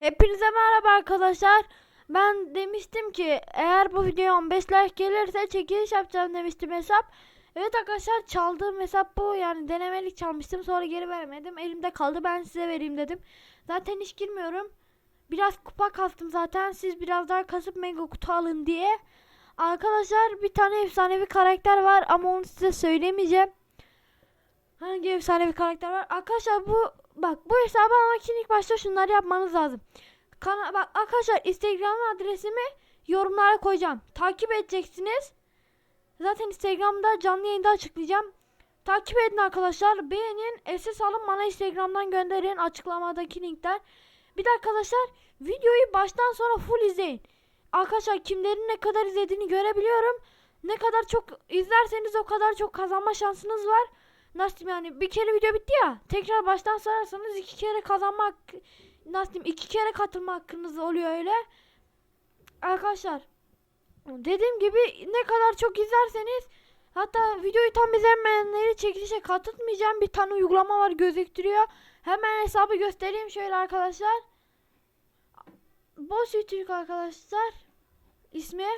Hepinize merhaba arkadaşlar. Ben demiştim ki eğer bu video 15 like gelirse çekiliş yapacağım demiştim hesap. Evet arkadaşlar çaldığım hesap bu. Yani denemelik çalmıştım sonra geri veremedim. Elimde kaldı ben size vereyim dedim. Zaten hiç girmiyorum. Biraz kupa kastım zaten. Siz biraz daha kasıp mega kutu alın diye. Arkadaşlar bir tane efsanevi karakter var ama onu size söylemeyeceğim. Hangi efsanevi karakter var? Arkadaşlar bu bak bu hesabı almak için ilk başta şunları yapmanız lazım. Kana bak arkadaşlar Instagram adresimi yorumlara koyacağım. Takip edeceksiniz. Zaten Instagram'da canlı yayında açıklayacağım. Takip edin arkadaşlar. Beğenin. SS alın bana Instagram'dan gönderin açıklamadaki linkten. Bir de arkadaşlar videoyu baştan sonra full izleyin. Arkadaşlar kimlerin ne kadar izlediğini görebiliyorum. Ne kadar çok izlerseniz o kadar çok kazanma şansınız var. Nasıl diyeyim yani bir kere video bitti ya. Tekrar baştan sararsanız iki kere kazanma hakkı, nasıl diyeyim iki kere katılma hakkınız oluyor öyle. Arkadaşlar dediğim gibi ne kadar çok izlerseniz hatta videoyu tam izlemeyenleri çekilişe katılmayacağım bir tane uygulama var gözüktürüyor. Hemen hesabı göstereyim şöyle arkadaşlar. Boş Türk arkadaşlar ismi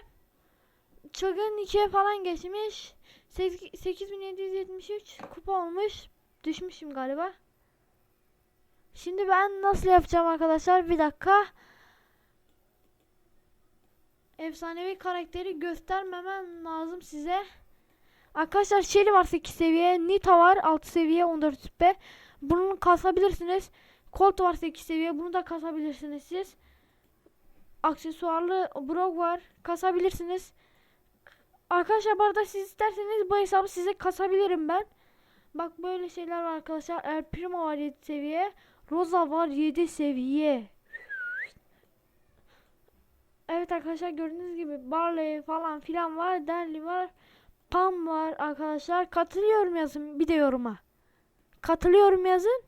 çılgın 2'ye falan geçmiş. 8773 kupa olmuş. Düşmüşüm galiba. Şimdi ben nasıl yapacağım arkadaşlar? Bir dakika. Efsanevi karakteri göstermemem lazım size. Arkadaşlar Shelly var 8 seviye. Nita var 6 seviye 14 rütbe. Bunu kasabilirsiniz. Colt var 8 seviye. Bunu da kasabilirsiniz siz. Aksesuarlı Brock var. Kasabilirsiniz. Arkadaşlar bu arada siz isterseniz bu hesabı size kasabilirim ben. Bak böyle şeyler var arkadaşlar. El Primo var 7 seviye. Rosa var 7 seviye. Evet arkadaşlar gördüğünüz gibi Barley falan filan var. Derli var. Pam var arkadaşlar. Katılıyorum yazın bir de yoruma. Katılıyorum yazın.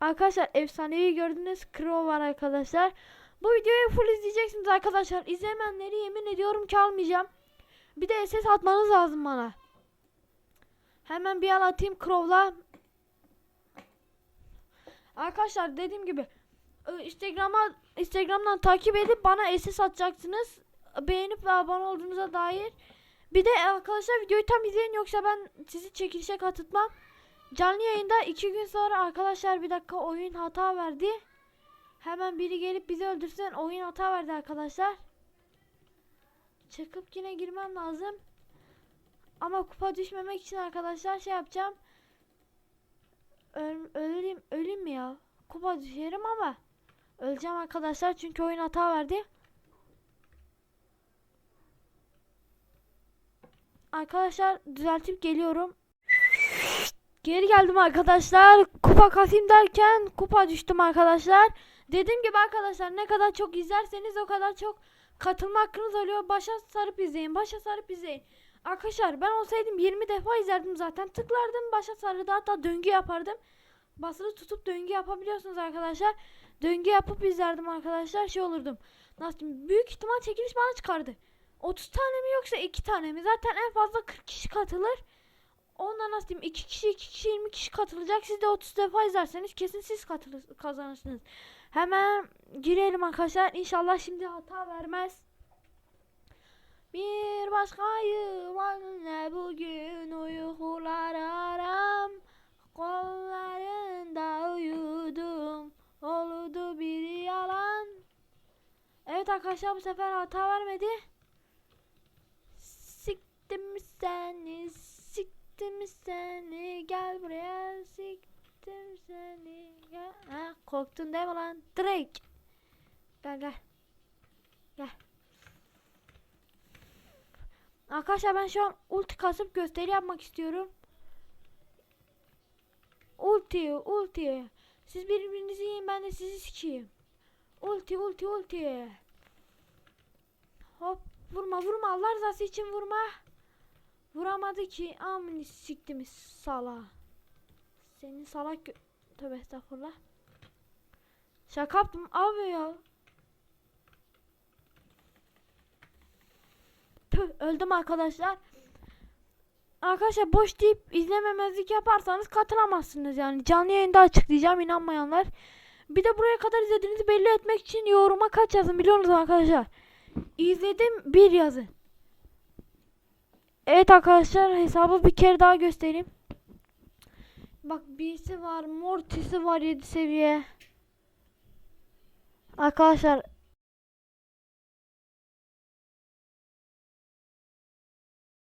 Arkadaşlar efsanevi gördünüz. Crow var arkadaşlar. Bu videoyu full izleyeceksiniz arkadaşlar. İzlemeyenleri yemin ediyorum ki almayacağım. Bir de SS atmanız lazım bana. Hemen bir an atayım Crow'la. Arkadaşlar dediğim gibi e, Instagram'a Instagram'dan takip edip bana SS atacaksınız. Beğenip ve abone olduğunuza dair. Bir de arkadaşlar videoyu tam izleyin yoksa ben sizi çekilişe katıltmam. Canlı yayında iki gün sonra arkadaşlar bir dakika oyun hata verdi. Hemen biri gelip bizi öldürsün. Oyun hata verdi arkadaşlar. Çıkıp yine girmem lazım. Ama kupa düşmemek için arkadaşlar şey yapacağım. Öl, öleyim mi ya? Kupa düşerim ama öleceğim arkadaşlar çünkü oyun hata verdi. Arkadaşlar düzeltip geliyorum. Geri geldim arkadaşlar. Kupa kasayım derken kupa düştüm arkadaşlar. Dediğim gibi arkadaşlar ne kadar çok izlerseniz o kadar çok katılma hakkınız oluyor. Başa sarıp izleyin. Başa sarıp izleyin. Arkadaşlar ben olsaydım 20 defa izlerdim zaten. Tıklardım başa sarıda hatta döngü yapardım. Basılı tutup döngü yapabiliyorsunuz arkadaşlar. Döngü yapıp izlerdim arkadaşlar. Şey olurdum. Nasıl? Büyük ihtimal çekiliş bana çıkardı. 30 tane mi yoksa 2 tane mi? Zaten en fazla 40 kişi katılır. Ondan nasıl diyeyim 2 kişi 2 kişi 20 kişi katılacak. Siz de 30 defa izlerseniz kesin siz katılır, kazanırsınız. Hemen girelim arkadaşlar. İnşallah şimdi hata vermez. Bir başkayım anne bugün uykular aram. Kollarında uyudum. Oldu bir yalan. Evet arkadaşlar bu sefer hata vermedi. Siktim seni, siktim seni, gel buraya siktim seni. Gel. Ha, korktun değil mi lan? Drake. Gel gel. Gel. Arkadaşlar ben şu an ulti kasıp gösteri yapmak istiyorum. Ulti, ulti. Siz birbirinizi yiyin ben de sizi sikeyim. Ulti, ulti, ulti. Hop vurma vurma Allah rızası için vurma. Vuramadı ki amını siktimi sala. Senin salak Tövbe estağfurullah. Şaka yaptım abi ya. Tüh öldüm arkadaşlar. Arkadaşlar boş deyip izlememezlik yaparsanız katılamazsınız yani. Canlı yayında açıklayacağım inanmayanlar. Bir de buraya kadar izlediğinizi belli etmek için yoruma kaç yazın biliyor musunuz arkadaşlar? İzledim bir yazın. Evet arkadaşlar hesabı bir kere daha göstereyim. Bak birisi var, Mortis'i var 7 seviye. Arkadaşlar